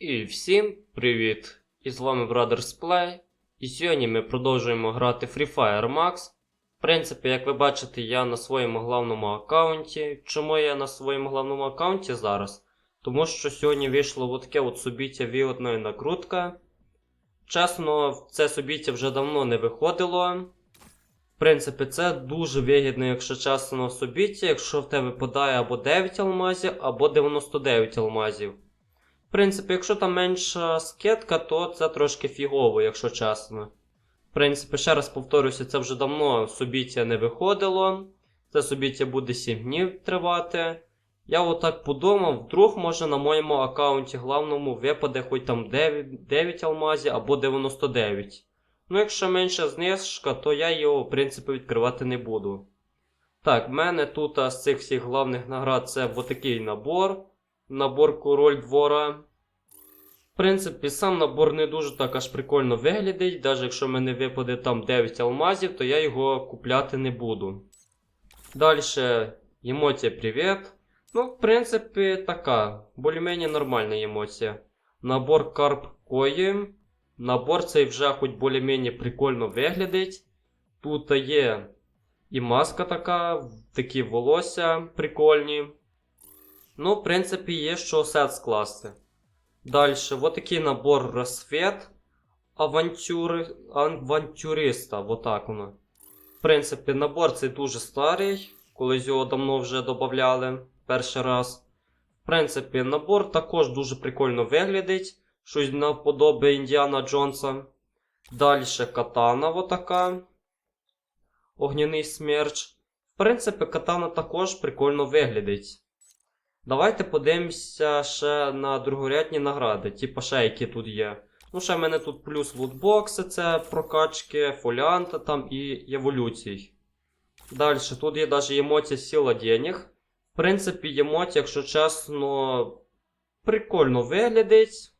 І всім привіт! І з вами Brothers Play. І сьогодні ми продовжуємо грати Free Fire Max. В принципі, як ви бачите, я на своєму главному аккаунті. Чому я на своєму главному аккаунті зараз? Тому що сьогодні вийшло таке от собіття вігодної накрутка. Чесно, це собіття вже давно не виходило. В принципі, це дуже вигідне, якщо чесно, собіття, якщо в тебе випадає або 9 алмазів, або 99 алмазів. В принципі, якщо там менша скидка, то це трошки фігово, якщо чесно. В принципі, ще раз повторюся, це вже давно собіття не виходило. Це собіття буде 7 днів тривати. Я отак подумав, вдруг може на моєму аккаунті главному випаде хоч там 9, 9 алмазів або 99. Ну, якщо менша знижка, то я його, в принципі, відкривати не буду. Так, в мене тут з цих всіх главних наград це отакий набор. Набор король двора. В принципі, сам набор не дуже так аж прикольно виглядить. Навіть якщо мене випаде там 9 алмазів, то я його купляти не буду. Далі емоція привіт. Ну, в принципі, така, більш-менш нормальна емоція. Набор карп кої. Набор цей вже хоч більш-менш прикольно виглядить. Тут є і маска така, такі волосся прикольні. Ну, в принципі, є що сет скласти. Далі, вот такий набор розсвіт авантюри... авантюриста. Вот воно. В принципі, набор цей дуже старий. Колись його давно вже додавали перший раз. В принципі, набор також дуже прикольно виглядить. Щось наподобає Індіана Джонса. Далі катана вот така. Огняний смерч. В принципі, катана також прикольно виглядить. Давайте подивимося ще на другорядні награди, типа ще які тут є. Ну, ще в мене тут плюс лутбокси, це прокачки, фоліанта там і еволюцій. Далі, тут є навіть емоція сила денег. В принципі, емоція, якщо чесно, прикольно виглядить.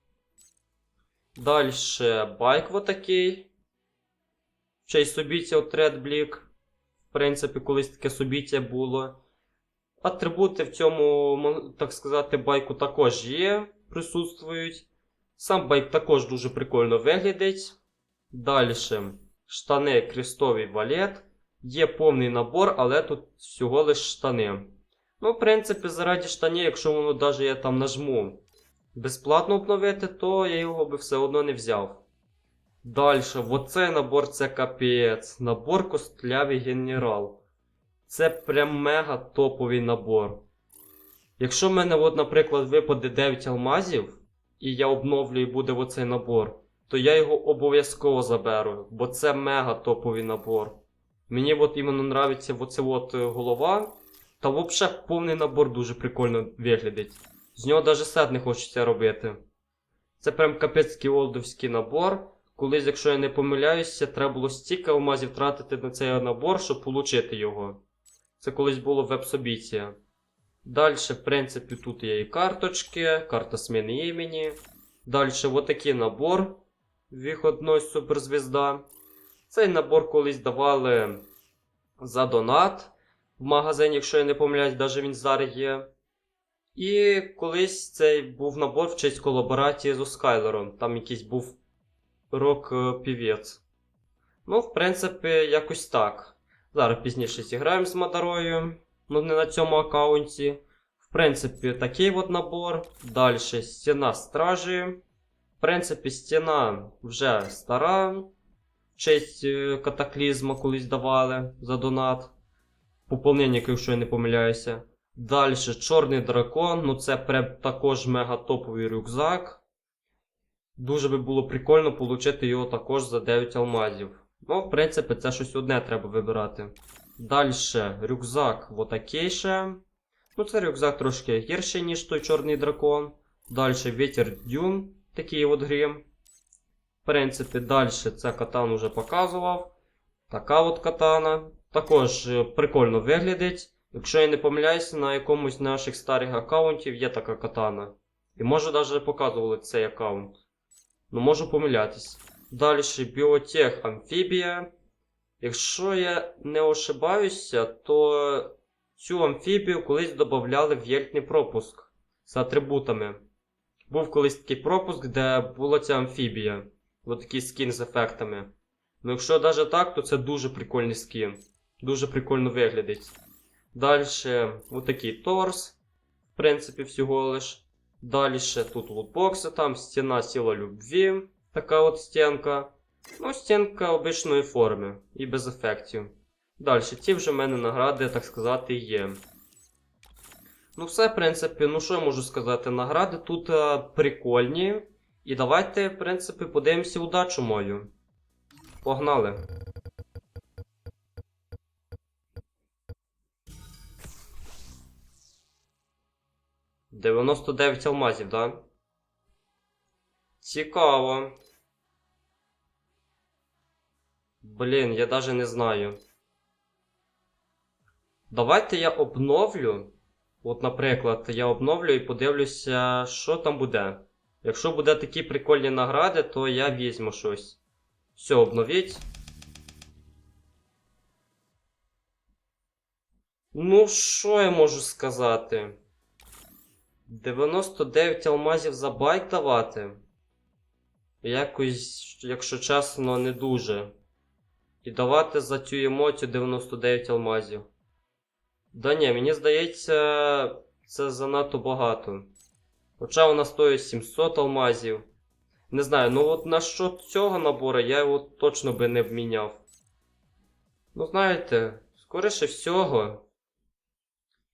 Далі байк вот такий. Ще й собіття Red Bleak. В принципі, колись таке собіття було. Атрибути в цьому, так сказати, байку також є, присутствують. Сам байк також дуже прикольно виглядить. Далі штани крестовий валет. Є повний набор, але тут всього лиш штани. Ну, в принципі, заради штанів, якщо воно навіть я там нажму безплатно обновити, то я його би все одно не взяв. Далі, оцей набор це капець. Набор костлявий генерал. Це прям мега топовий набор. Якщо в мене, от, наприклад, випаде 9 алмазів, і я обновлю і буде оцей набор, то я його обов'язково заберу, бо це мега топовий набор. Мені от іменно нравиться оце от е, голова, та взагалі повний набор дуже прикольно виглядить. З нього навіть сет не хочеться робити. Це прям капецький олдовський набор. Колись, якщо я не помиляюся, треба було стільки алмазів тратити на цей набор, щоб отримати його. Це колись було веб-собіття. Далі, в принципі, тут є і карточки, карта зміни імені. Далі отакий набор виходної суперзвізда. Цей набор колись давали за донат в магазині, якщо я не помиляюсь, навіть він зараз є. І колись цей був набор в честь колаборації з Скайлером. Там якийсь був рок-півець. Ну, в принципі, якось так. Зараз пізніше зіграємо з Мадарою, ну не на цьому аккаунті. В принципі, такий от набор. Далі стіна стражі. В принципі, стіна вже стара. В честь е, катаклізма колись давали за донат. Поповнення, якщо я не помиляюся. Далі чорний дракон. Ну це прям також мега топовий рюкзак. Дуже би було прикольно отримати його також за 9 алмазів. Ну, в принципі, це щось одне треба вибирати. Далі рюкзак отакий ще. Ну, це рюкзак трошки гірший, ніж той чорний дракон. Далі вітер дюн, такий от грім. В принципі, далі це катан вже показував. Така от катана. Також е, прикольно виглядить. Якщо я не помиляюся, на якомусь наших старих аккаунтів є така катана. І може навіть показували цей аккаунт. Ну, можу помилятись. Далі біотех амфібія. Якщо я не ошибаюся, то цю амфібію колись додавали в єльтний пропуск з атрибутами. був колись такий пропуск, де була ця амфібія. Ось такий скін з ефектами. Ну, якщо навіть так, то це дуже прикольний скін. Дуже прикольно виглядить. Далі, отакий торс. В принципі, всього лиш. Далі тут лутбокси, там стіна сіла любві. Така от стінка. Ну, стінка обичної форми і без ефектів. Далі, ті вже в мене награди, так сказати, є. Ну, все, в принципі, ну що я можу сказати? Награди тут е, прикольні. І давайте, в принципі, подивимося удачу мою. Погнали. Дев'яносто дев'ять алмазів, да? Цікаво. Блін, я даже не знаю. Давайте я обновлю. От, наприклад, я обновлю і подивлюся, що там буде. Якщо буде такі прикольні награди, то я візьму щось. Все, обновіть. Ну, що я можу сказати? 99 алмазів за байк давати. Якось, якщо чесно, не дуже. І давати за цю емоцію 99 алмазів. Да ні, мені здається, це занадто багато. Хоча вона стоїть 700 алмазів. Не знаю, ну от на що цього набору я його точно би не обміняв. Ну, знаєте, скоріше всього,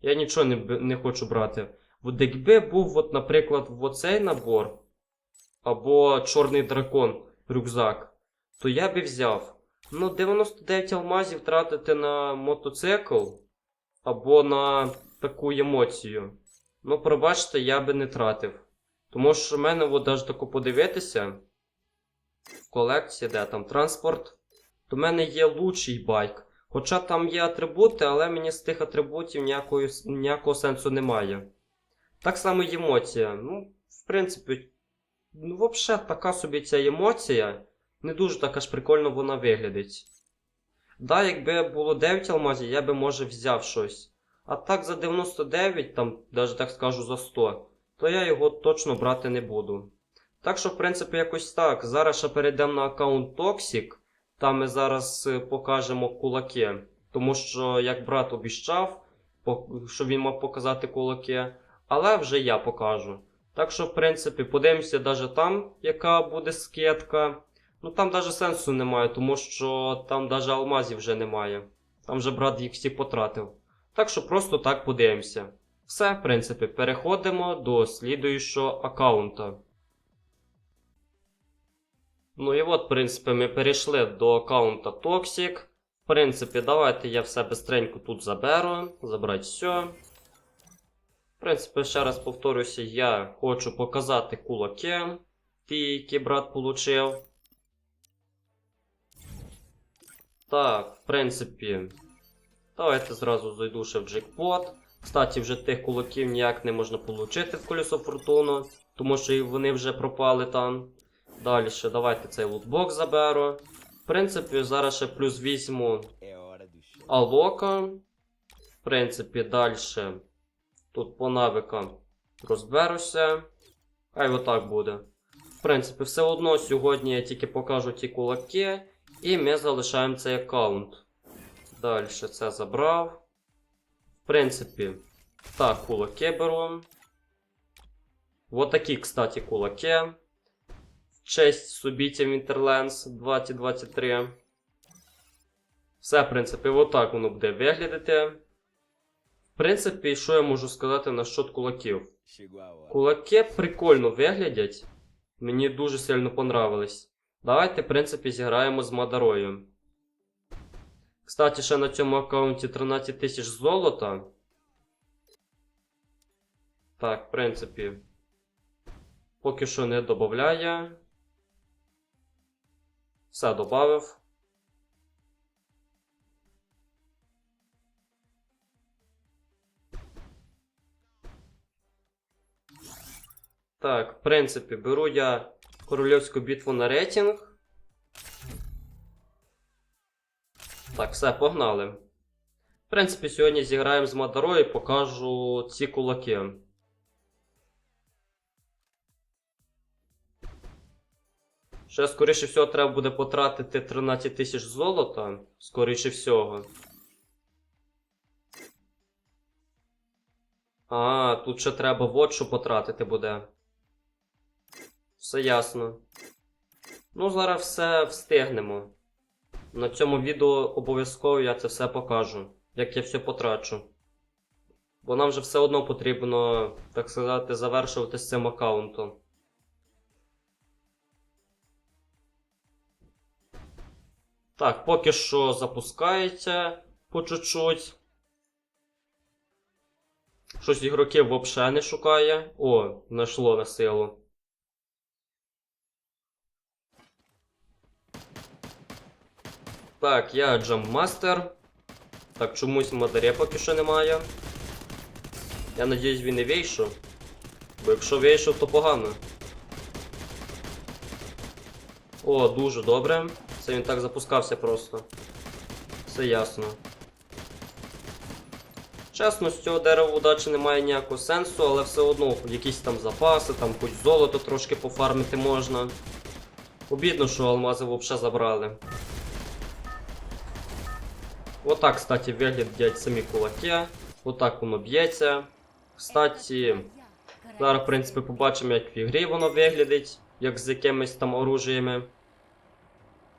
я нічого не, не хочу брати. От якби був, от, наприклад, оцей набор, або Чорний дракон рюкзак, то я би взяв. Ну, 99 алмазів тратити на мотоцикл або на таку емоцію. Ну, пробачте, я би не тратив. Тому що в мене, от навіть тако подивитися, в колекції, де там транспорт, то в мене є лучший байк. Хоча там є атрибути, але мені з тих атрибутів ніякої, ніякого сенсу немає. Так само і емоція. Ну, в принципі, ну, взагалі, така собі ця емоція. Не дуже так аж прикольно вона виглядить. Да, якби було 9 алмазів, я би може взяв щось. А так за 99, там, навіть так скажу за 100, то я його точно брати не буду. Так що, в принципі, якось так. Зараз ще перейдемо на аккаунт Toxic. Там ми зараз е, покажемо кулаки. Тому що, як брат обіщав, по- що він мав показати кулаки, але вже я покажу. Так що, в принципі, подивимося навіть там, яка буде скидка. Ну там навіть сенсу немає, тому що там навіть алмазів вже немає. Там вже брат їх всі потратив. Так що просто так подивимося. Все, в принципі, переходимо до слідуючого аккаунта. Ну і от, в принципі, ми перейшли до аккаунта Toxic. В принципі, давайте я все бистренько тут заберу. Забрати все. В принципі, ще раз повторюся, я хочу показати кулаки, ті, які брат получив. Так, в принципі, давайте зразу зайду ще в джекпот. Кстати, вже тих кулаків ніяк не можна отримати в колесо фортуну, тому що вони вже пропали там. Далі ще давайте цей лутбокс заберу. В принципі, зараз ще плюс візьму. Алока. В принципі, далі тут по навикам розберуся. Хай отак буде. В принципі, все одно сьогодні я тільки покажу ті кулаки, і ми залишаємо цей аккаунт. Далі це забрав. В принципі, так, кулаки беру. Вот такі, кстати, кулаки. В честь Субітів Winterlands 2023. Все, в принципі, отак воно буде виглядати. В принципі, що я можу сказати насчет кулаків? Кулаки прикольно виглядять. Мені дуже сильно понравились. Давайте, в принципі, зіграємо з Мадарою. Кстати, ще на цьому аккаунті 13 тисяч золота. Так, в принципі. Поки що не додає. Все додав. Так, в принципі, беру я королівську битву на рейтинг. Так, все, погнали. В принципі, сьогодні зіграємо з Мадарою і покажу ці кулаки. Ще, скоріше всього, треба буде потратити 13 тисяч золота. Скоріше всього. А, тут ще треба вот потратити буде. Все ясно. Ну, зараз все встигнемо. На цьому відео обов'язково я це все покажу, як я все потрачу. Бо нам вже все одно потрібно, так сказати, завершувати з цим аккаунтом. Так, поки що запускається по чуть-чуть. Щось ігроків взагалі не шукає. О, знайшло на силу. Так, я джаммастер. Так, чомусь Мадаря поки що немає. Я надіюсь, він не вийшов. Бо якщо вийшов, то погано. О, дуже добре. Це він так запускався просто. Все ясно. Чесно, з цього дерева удачі немає ніякого сенсу, але все одно якісь там запаси, там хоч золото трошки пофармити можна. Обідно, що алмази взагалі забрали. Отак, кстати, виглядять самі кулаки. Отак воно б'ється. Кстати, зараз, в принципі, побачимо, як в ігрі воно виглядить, як з якимись там оружіями.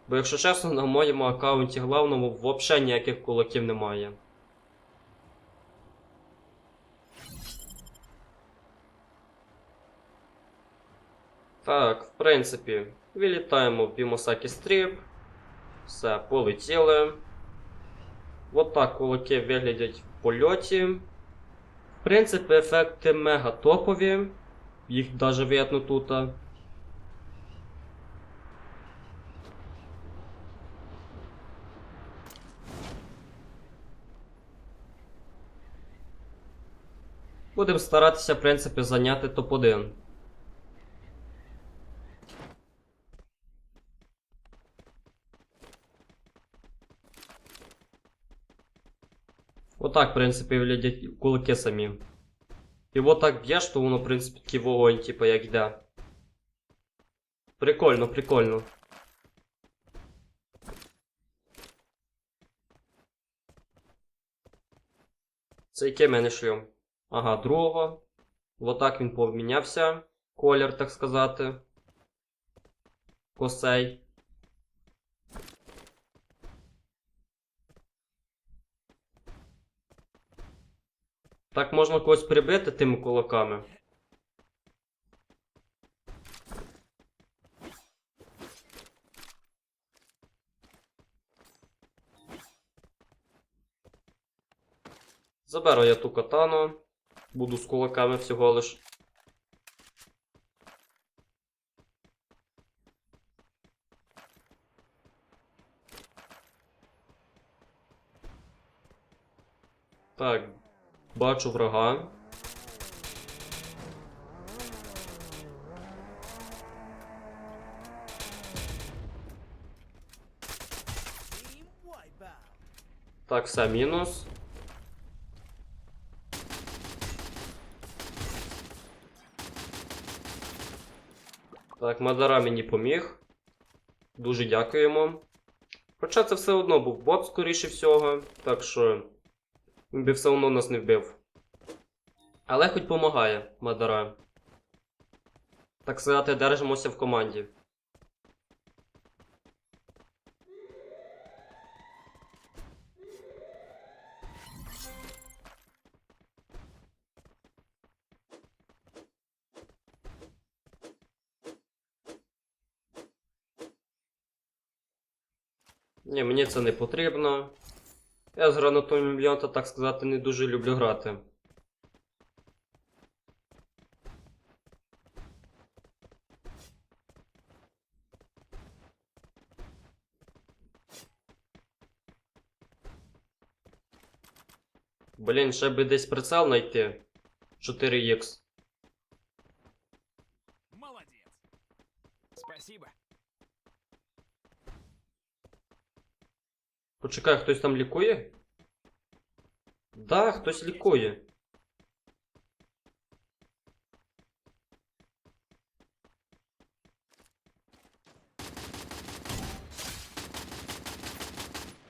Бо, якщо чесно, на моєму аккаунті главному взагалі ніяких кулаків немає. Так, в принципі, вилітаємо в Бімосакі Стріп. Все, полетіли. От так кулаки виглядять в польоті. В принципі, ефекти мега топові. Їх навіть видно тут. Будемо старатися, в принципі, зайняти топ-1. Отак, в принципі, виглядять кулаки самі. От так б'єш, то воно, в принципі, такий вогонь, типу, як йде. Прикольно, прикольно. Це який мене шльом? Ага, другого. Отак він помінявся. Колір, так сказати. Косей. Так можна когось прибити тими кулаками. Заберу я ту катану. Буду з кулаками всього лиш. Так, бачу врага. Так, все, мінус. Так, Мадара мені поміг. Дуже дякуємо. Хоча це все одно був бот, скоріше всього, так що би все одно нас не вбив. Але хоч помагає, Мадара. Так сказати, держимося в команді. Ні, мені це не потрібно. Я з гранатомом мільйонта, так сказати, не дуже люблю грати. Блін, ще би десь прицел знайти. 4х. Почекай, хтось там лікує? Да, хтось лікує.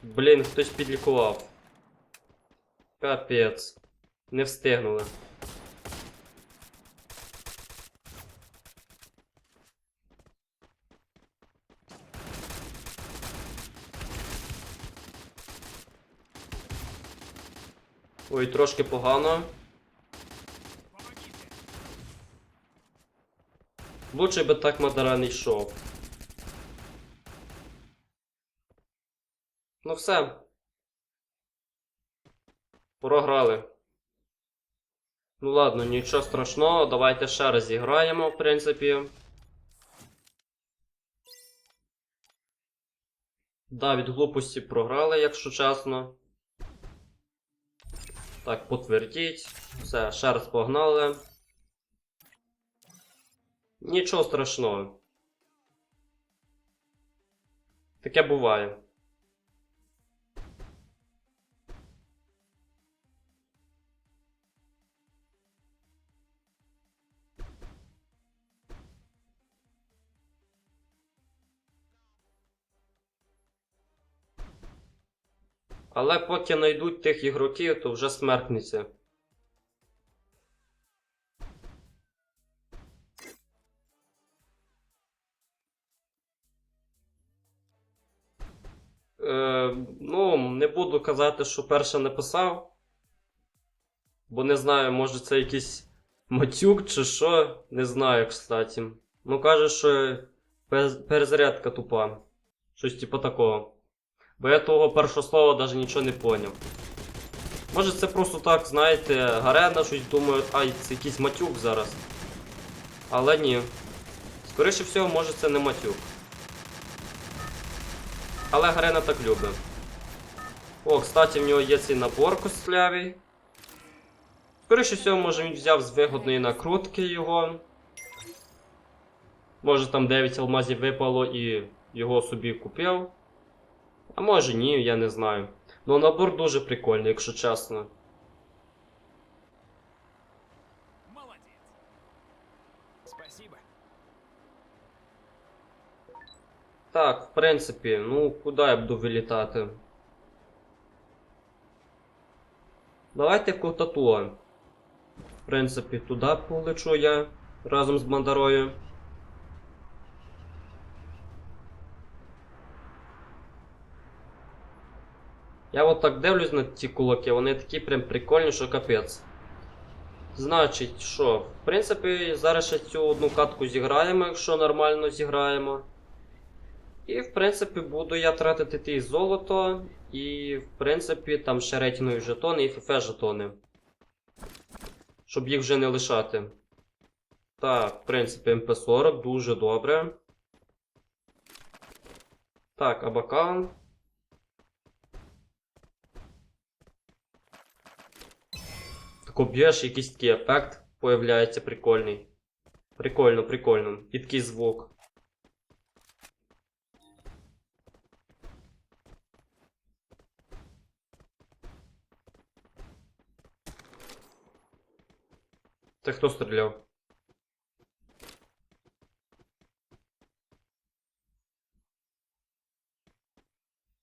Блін, хтось підлікував. Капець. Не встигнули. Ой, трошки погано. Лучше би так Мадара не йшов. Ну все. Програли. Ну ладно, нічого страшного, давайте ще раз зіграємо, в принципі. Да, від глупості програли, якщо чесно. Так, потвердіть. Все, ще раз погнали. Нічого страшного. Таке буває. Але поки знайдуть тих ігроків, то вже смертниця. Е, ну, не буду казати, що перше написав. Бо не знаю, може це якийсь матюк чи що. Не знаю, кстати. Ну, каже, що перезарядка тупа. Щось типу такого. Бо я того першого слова навіть нічого не поняв. Може це просто так, знаєте, гарена щось думають, ай, це якийсь матюк зараз. Але ні. Скоріше всього, може це не матюк. Але Гарена так любить. О, кстати, в нього є цей набор костлявий. Скоріше всього, може він взяв з вигодної накрутки його. Може там 9 алмазів випало і його собі купив. А може ні, я не знаю. Ну набор дуже прикольний, якщо чесно. Молодец. Спасибо. Так, в принципі, ну куди я буду вилітати? Давайте в Котатуа. В принципі, туди полечу я разом з Мандарою. Я от так дивлюсь на ті кулаки, вони такі прям прикольні, що капець. Значить, що, в принципі, зараз ще цю одну катку зіграємо, якщо нормально зіграємо. І, в принципі, буду я тратити ті золото, і, в принципі, там ще рейтингові жетони і ФФ жетони. Щоб їх вже не лишати. Так, в принципі, МП40 дуже добре. Так, Абакан. Так об'єш, якийсь такий ефект появляється прикольний. Прикольно, прикольно. І такий звук. Це хто стріляв?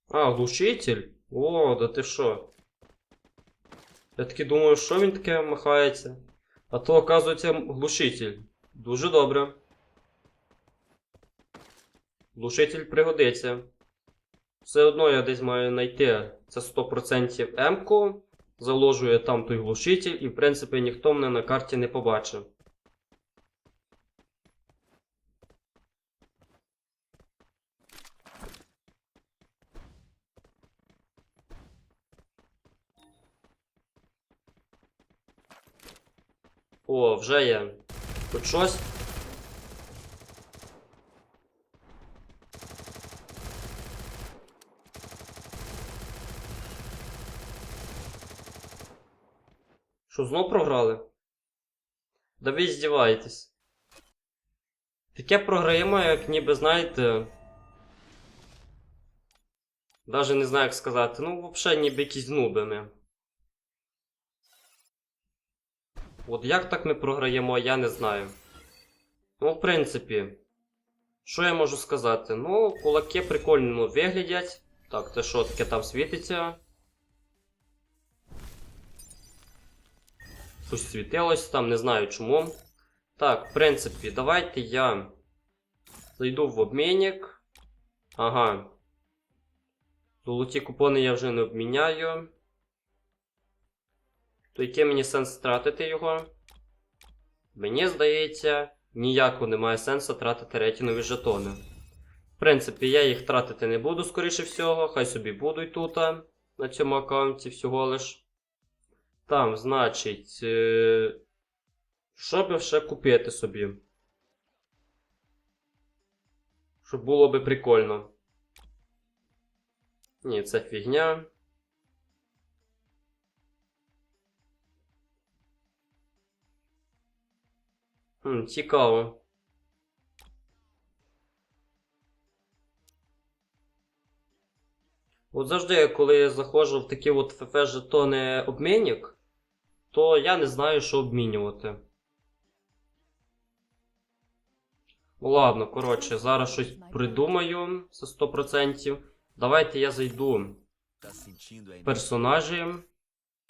А, глушитель? О, да ти що? Я таки думаю, що він таке махається. А то, оказується, глушитель. Дуже добре. Глушитель пригодиться. Все одно я десь маю знайти. Це 100% М-ку. Заложу я там той глушитель, і в принципі ніхто мене на карті не побачив. О, вже є. Хоч щось. Що, знов програли? Да ви здіваєтесь. Таке програємо, як ніби, знаєте. Даже не знаю, як сказати. Ну, взагалі, ніби якісь нуби ми. От як так ми програємо, я не знаю. Ну, в принципі, що я можу сказати? Ну, кулаки прикольно виглядять. Так, це що таке там світиться? Щось світилось там, не знаю чому. Так, в принципі, давайте я зайду в обмінник. Ага. Золоті купони я вже не обміняю. То який мені сенс тратити його? Мені здається, ніякого немає сенсу тратити ретінові жетони. В принципі, я їх тратити не буду, скоріше всього, хай собі будуть тут, на цьому аккаунті всього лиш. Там, значить, е... що би ще купити собі? Щоб було би прикольно. Ні, це фігня. Хм, цікаво. От завжди, коли я заходжу в такі от ФФ жетони обмінник, то я не знаю, що обмінювати. Ну ладно, коротше, зараз щось придумаю за 100%. Давайте я зайду персонажі.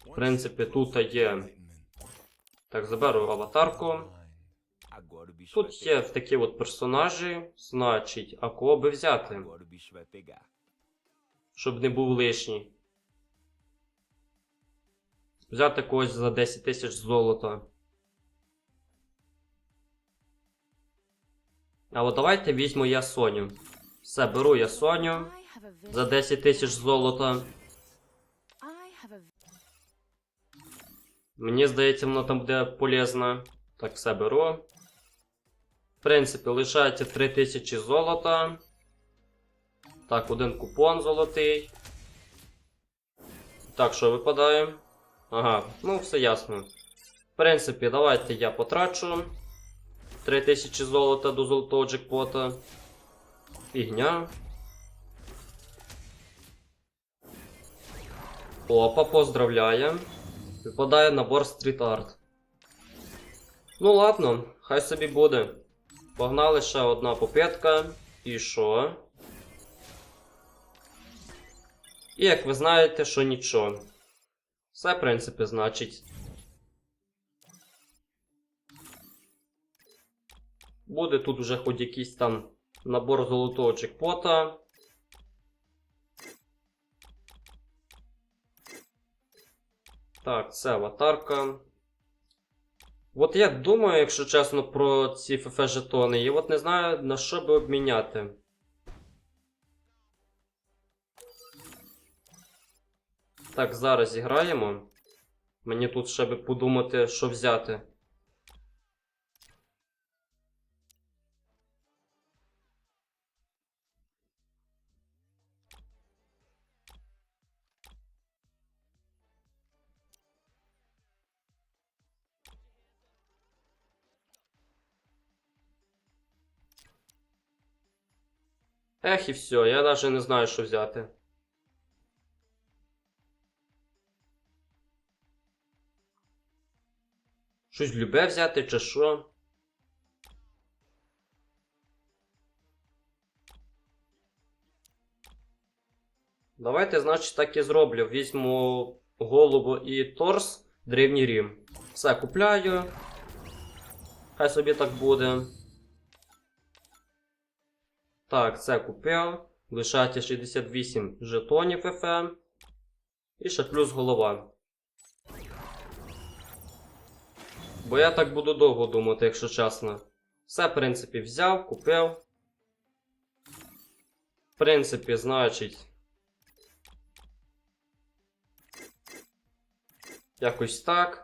В принципі, тут є. Так, заберу аватарку. Тут є в такі от персонажі, значить, а кого би взяти, щоб не був лишній. Взяти когось за 10 тисяч золота. А от давайте візьму я Соню. Все, беру я Соню за 10 тисяч золота. Мені здається, воно там буде полезно. Так, все беру. Принципі, лишається 3000 золота. Так, один купон золотий. Так, що випадає? Ага, ну все ясно. В принципі, давайте я потрачу 3000 золота до золотого джекпота. Фігня. Опа, поздравляю. Випадає набор стріт арт. Ну ладно, хай собі буде. Погнали ще одна попитка. І що? І як ви знаєте, що нічого. Все, в принципі, значить. Буде тут вже хоч якийсь там набор золотого джекпота. Так, це аватарка. От я думаю, якщо чесно, про ці ФФ жетони, і от не знаю на що би обміняти. Так, зараз зіграємо. Мені тут ще би подумати, що взяти. Ех, і все, я навіть не знаю, що взяти. Щось любе взяти чи що? Давайте, значить, так і зроблю. Візьму голову і торс, древній рім. Все купляю. Хай собі так буде. Так, це купив. Лишається 68 жетонів FM. І ще плюс голова. Бо я так буду довго думати, якщо чесно. Все, в принципі, взяв, купив. В принципі, значить. Якось так.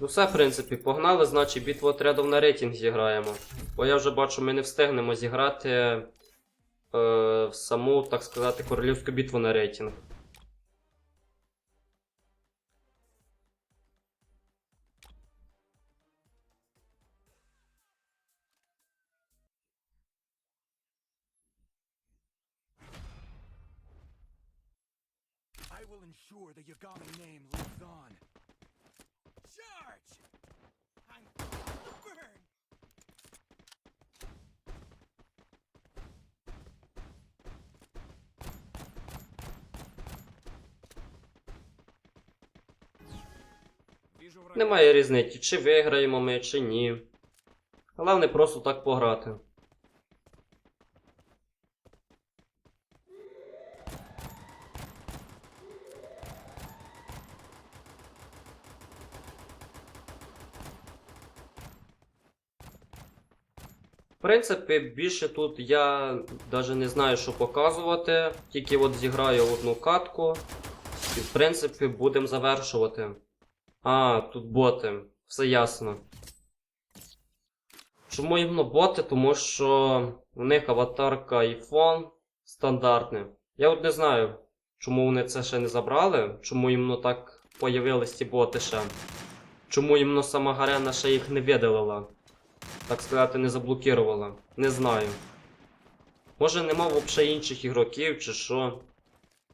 Ну все, в принципі, погнали, значить, битву отрядів на рейтинг зіграємо. Бо я вже бачу, ми не встигнемо зіграти е, в саму, так сказати, королівську битву на рейтинг. I will ensure the Yagami name lives on. Немає різниці, чи виграємо ми, чи ні. Головне просто так пограти. В принципі, більше тут я навіть не знаю, що показувати. Тільки от зіграю одну катку. І в принципі будемо завершувати. А, тут боти. Все ясно. Чому іменно боти? Тому що в них аватарка фон стандартний. Я от не знаю, чому вони це ще не забрали, чому іменно так появились ці боти ще. Чому іменно сама Гарена ще їх не видалила. Так сказати, не заблокувала. Не знаю. Може нема взагалі інших ігроків чи що.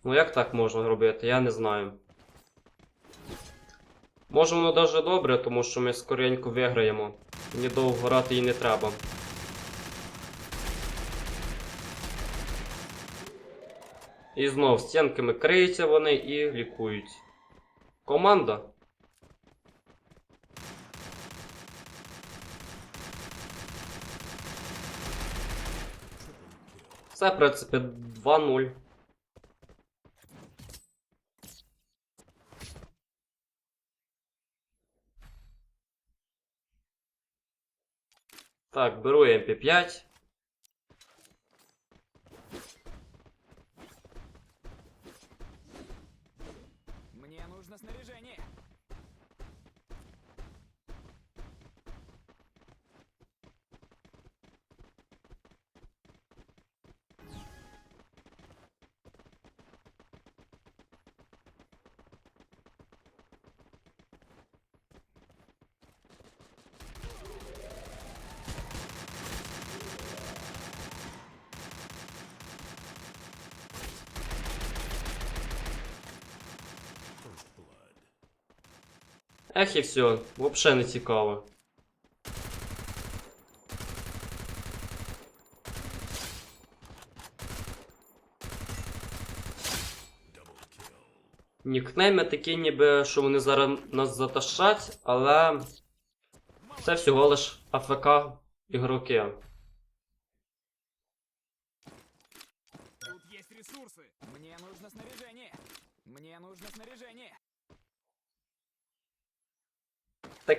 Ну як так можна робити, я не знаю. Може воно даже добре, тому що ми скоренько виграємо. Мені довго грати і не треба. І знов стінками криються вони і лікують. Команда. Це, в принципі, 2-0. Так, беру МП5. Ех і все, взагалі не цікаво. Нікнейми такі ніби, що вони зараз нас затащать, але це всього лиш АФК ігроки.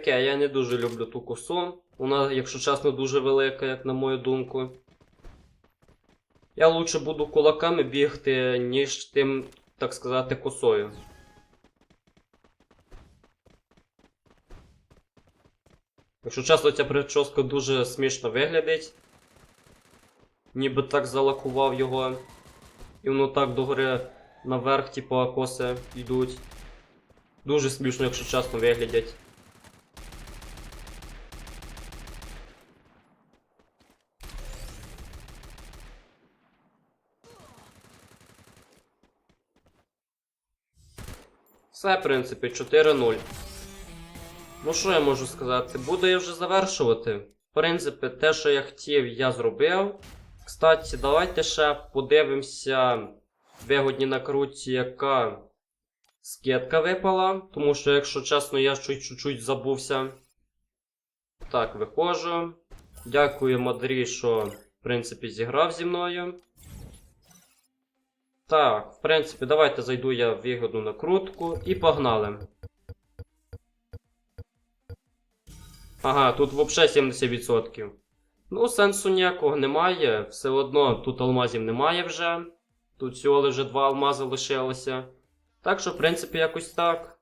Таке, я не дуже люблю ту косу. Вона, якщо чесно, дуже велика, як на мою думку. Я лучше буду кулаками бігти, ніж тим, так сказати, косою. Якщо чесно, ця прическа дуже смішно виглядить. Ніби так залакував його. І воно так догори наверх, типу, коси йдуть. Дуже смішно, якщо чесно, виглядять. Все, в принципі, 4-0. Ну що я можу сказати? Буду я вже завершувати. В принципі, те, що я хотів, я зробив. Кстати, давайте ще подивимося вигодні накрутці, яка скидка випала. Тому що, якщо чесно, я чуть- чуть-чуть забувся. Так, виходжу. Дякую Мадрі, що, в принципі, зіграв зі мною. Так, в принципі, давайте зайду я в вигодну накрутку і погнали. Ага, тут взагалі 70%. Ну, сенсу ніякого немає. Все одно тут алмазів немає вже. Тут всього лише два алмази лишилося. Так що, в принципі, якось так.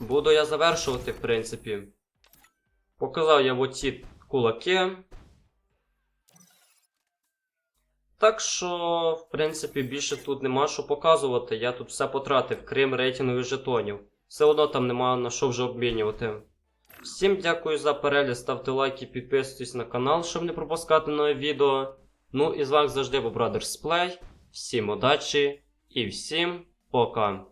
Буду я завершувати, в принципі. Показав я оці кулаки. Так що, в принципі, більше тут нема що показувати. Я тут все потратив, крім рейтингових жетонів. Все одно там нема на що вже обмінювати. Всім дякую за перегляд, ставте лайки, підписуйтесь на канал, щоб не пропускати нове відео. Ну і з вами завжди був Brothers Play. Всім удачі і всім пока.